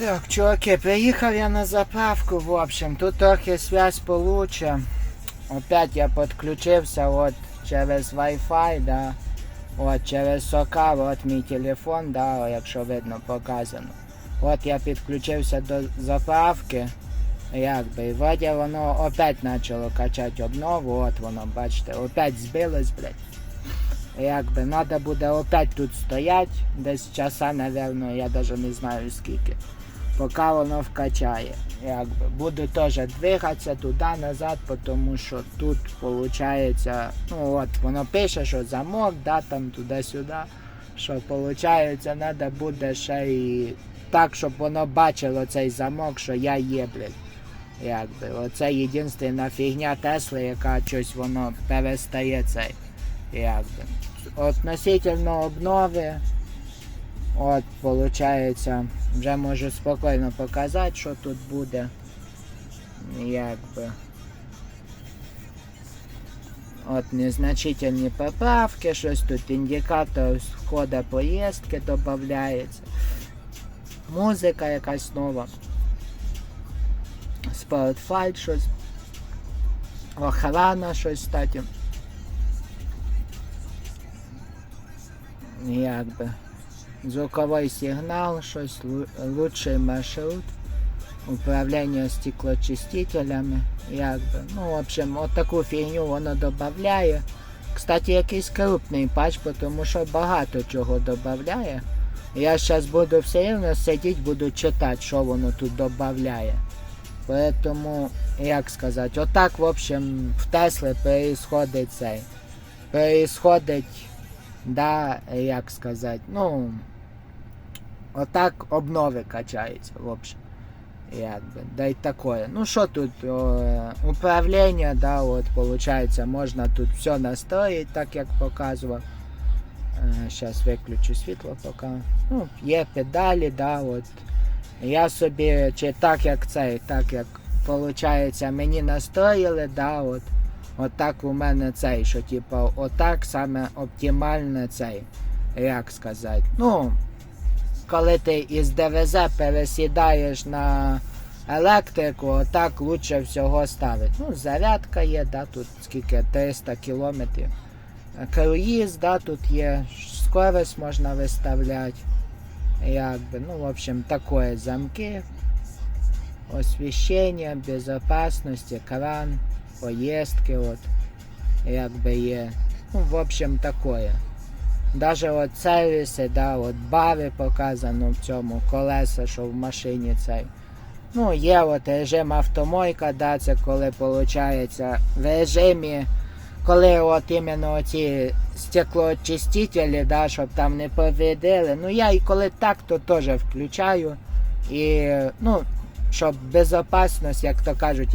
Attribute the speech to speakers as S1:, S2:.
S1: Так, чуваки, приїхав я на заправку, в общем, тут трохи связь получше. Опять я підключився от через Wi-Fi, да. От через сока, от мій телефон, да, якщо видно показано. От я підключився до заправки. Якби, і вроді воно опять почало качати обнову, от воно, бачите, опять збилось, блядь. Якби, треба буде опять тут стояти, десь часа, напевно, я навіть не знаю скільки. Поки воно вкачає. Якби. Буду теж двигатися туди-назад, тому що тут виходить, ну от воно пише, що замок, да, там туди-сюди. Що виходить, треба буде ще і так, щоб воно бачило цей замок, що я є, блядь. Якби. Оце єдина фігня Тесли, яка щось воно перестає цей. Якби. Относительно обнови, от, виходить, вже можу спокійно показати, що тут буде. Якби. От незначительні поправки, щось тут індикатор входа поїздки додається. Музика якась нова. Спортфайт щось. Охрана щось, кстати. Якби. Звуковий сигнал, щось лучший маршрут. Управління стеклоочистителями. Якби. Ну, в общем, от таку фігню воно додає. Кстати, якийсь крупний патч, тому що багато чого додає. Я зараз буду все рівно сидіти, буду читати, що воно тут додає. Поэтому, як сказати, отак, в общем, в Тесли происходить цей. Происходить, да, як сказати, ну, отак обнови качаються, в общем. Якби, да й такое. Ну що тут, о, управління, да, от, получается, можна тут все настроїти, так як показував. Зараз виключу світло поки. Ну, є педалі, да, от. Я собі, чи так як цей, так як виходить, мені настроїли, да, от. Отак у мене цей, що типу, отак саме оптимально цей, як сказати. Ну, коли ти із ДВЗ пересідаєш на електрику, отак лучше всього ставити. Ну, зарядка є, да, тут скільки 300 кілометрів. Круїз, да, тут є, скорость можна виставляти. Якби, ну, в общем, такое замки, освіщення, безопасность, екран, поїздки, от, якби є. Ну, в общем, такое. Даже от сервіси, да, от бари показано в цьому, колеса, що в машині цей. Ну, є от режим автомойка, да, це коли виходить в режимі, коли от іменно ці стеклоочистителі, да, щоб там не повредили. Ну я і коли так, то теж включаю. І ну, щоб безопасність, як то кажуть,